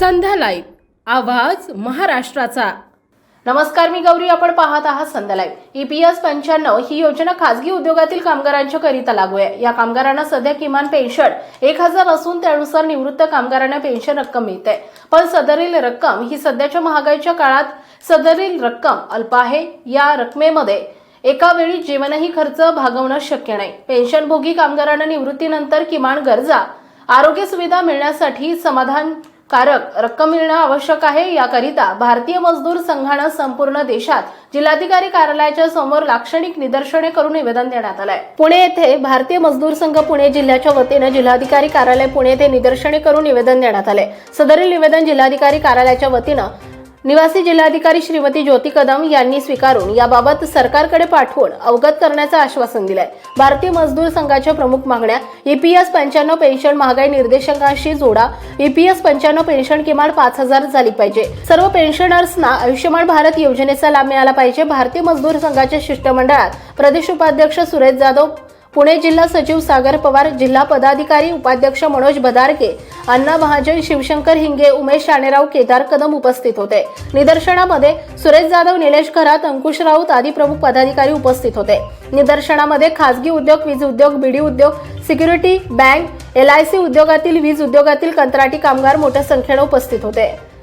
संध्या live आवाज महाराष्ट्राचा. नमस्कार मी गौरी. आपण पाहत आहात संध्या लाईव्ह. ईपीएस पंच्याण्णव ही योजना खासगी उद्योगातील कामगारांच्या करिता लागू आहे. या कामगारांना सध्या किमान पेन्शन एक हजार असून त्यानुसार निवृत्त कामगारांना पेन्शन रक्कम मिळते. पण सदरील रक्कम ही सध्याच्या महागाईच्या काळात सदरील रक्कम अल्प आहे. या रकमेमध्ये एका वेळी जीवनही खर्च भागवणं शक्य नाही. पेन्शनभोगी कामगारांना निवृत्तीनंतर किमान गरजा आरोग्य सुविधा मिळण्यासाठी समाधान कारक रक्कम मिळणं आवश्यक आहे. याकरिता भारतीय मजदूर संघानं संपूर्ण देशात जिल्हाधिकारी कार्यालयाच्या समोर लाक्षणिक निदर्शने करून निवेदन देण्यात आलंय. पुणे येथे भारतीय मजदूर संघ पुणे जिल्ह्याच्या वतीनं जिल्हाधिकारी कार्यालय पुणे येथे निदर्शने करून निवेदन देण्यात आले सदरील निवेदन जिल्हाधिकारी कार्यालयाच्या वतीनं निवासी जिल्हाधिकारी श्रीमती ज्योती कदम यांनी स्वीकारून याबाबत सरकारकडे पाठवून अवगत करण्याचं आश्वासन दिलंय. भारतीय मजदूर संघाच्या प्रमुख मागण्या ईपीएस पंच्याण्णव पेन्शन महागाई निर्देशकांशी जोडा ईपीएस पंच्याण्णव पेन्शन किमान पाच हजार झाली पाहिजे. सर्व पेन्शनर्सना आयुष्यमान भारत योजनेचा लाभ मिळाला पाहिजे. भारतीय मजदूर संघाच्या शिष्टमंडळात प्रदेश उपाध्यक्ष सुरेश जाधव पुणे जिल्हा सचिव सागर पवार जिल्हा पदाधिकारी उपाध्यक्ष मनोज बदारके अण्णा महाजन शिवशंकर हिंगे उमेश शाणेराव केदार कदम उपस्थित होते. निदर्शनामध्ये सुरेश जाधव निलेश खरात अंकुश राऊत आदी प्रमुख पदाधिकारी उपस्थित होते. निदर्शनामध्ये खासगी उद्योग वीज उद्योग बीडी उद्योग security bank L I C उद्योगातील वीज उद्योगातील कंत्राटी कामगार मोठ्या संख्येने उपस्थित होते.